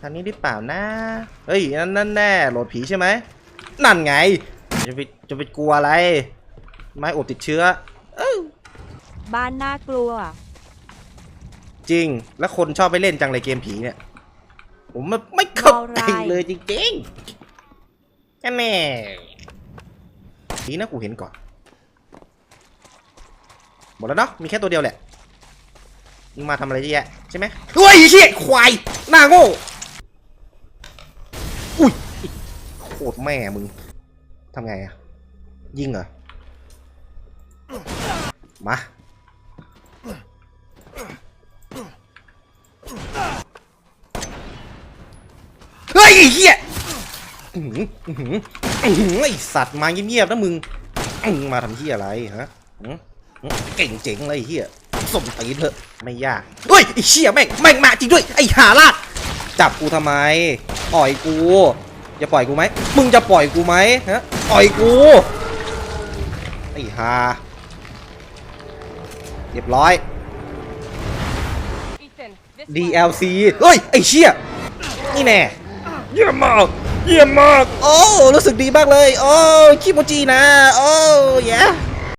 ทางนี้ได้เปล่านะ เฮ้ย นั่นนั่นแน่โหลดผีใช่ไหม นั่นไง จะไปจะไปกลัวอะไร ไม้อบติดเชื้อเอ้าบ้านน่ากลัว จริง แล้วคนชอบไปเล่นจังเลยเกมผีเนี่ย ผมไม่ไม่เข้าใจเบาไรเลยจริงๆแค่แน่ผีนะกูเห็นก่อน หมดแล้วเนาะ มีแค่ตัวเดียวแหละมึงมาทำอะไรเยอะแยะใช่ไหมเฮ้ยไอ้เชี่ยควายหน้าโง่ อุ้ยโคตรแม่มึงทำไงอะยิงเหรอ มา เฮ้ยไอ้เหี้ยอื้อหืออื้อหืออื้อหือไอสัตว์มาเงียบๆนะมึงอื้อมาทำเหี้ยอะไรฮะอื้ออื้อเก่งเจ๋งเลยไอ้เหี้ยสมตีนเถอะไม่ยากเฮ้ยไอ้เชี่ยแม่งแม่งมาจริงด้วยไอ้หาลาดจับกูทำไม ปล่อยกูจะปล่อยกูไหมมึงจะปล่อยกูไหมฮะปล่อยกูไอ้หาเรียบร้อย Ethan, this one. DLC เฮ้ย ไอ้เชี่ยนี่แน่เยี่ยมมากเยี่ยมมาก โอ้ รู้สึกดีมากเลย โอ้คิโมจินะ โอ้ย